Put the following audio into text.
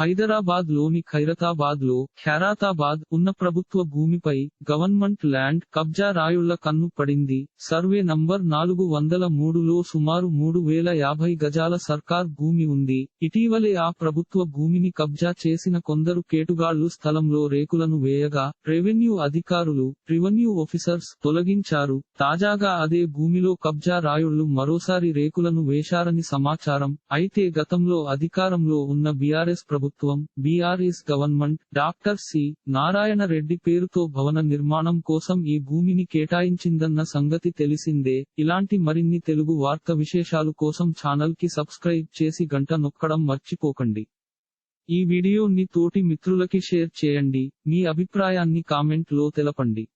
హైదరాబాద్లోని ఖైరతాబాద్లో ఖైరతాబాద్ ఉన్న ప్రభుత్వ భూమిపై గవర్నమెంట్ ల్యాండ్ కబ్జా రాయుళ్ళ కన్ను పడింది. సర్వే నంబర్ నాలుగు వందల మూడులో సుమారు మూడు వేల యాభై గజాల సర్కార్ భూమి ఉంది. ఇటీవలే ఆ ప్రభుత్వ భూమిని కబ్జా చేసిన కొందరు కేటుగాళ్ళు స్థలంలో రేకులను వేయగా రెవెన్యూ అధికారులు రెవెన్యూ ఆఫీసర్స్ తొలగించారు. తాజాగా అదే భూమిలో కబ్జా రాయుళ్ళు మరోసారి రేకులను వేశారని సమాచారం. అయితే గతంలో అధికారంలో ఉన్న బీఆర్ఎస్ ప్రభుత్వం BRS government doctor C. Narayana Reddy పేరుతో భవన నిర్మాణం కోసం ఈ భూమిని కేటాయించిందన్న సంగతి తెలిసిందే. ఇలాంటి మరిన్ని తెలుగు వార్త విశేషాలు కోసం ఛానల్కి సబ్స్క్రైబ్ చేసి గంట నొక్కడం మర్చిపోకండి. ఈ వీడియోని తోటి మిత్రులకి షేర్ చేయండి. మీ అభిప్రాయాన్ని కామెంట్లో తెలపండి.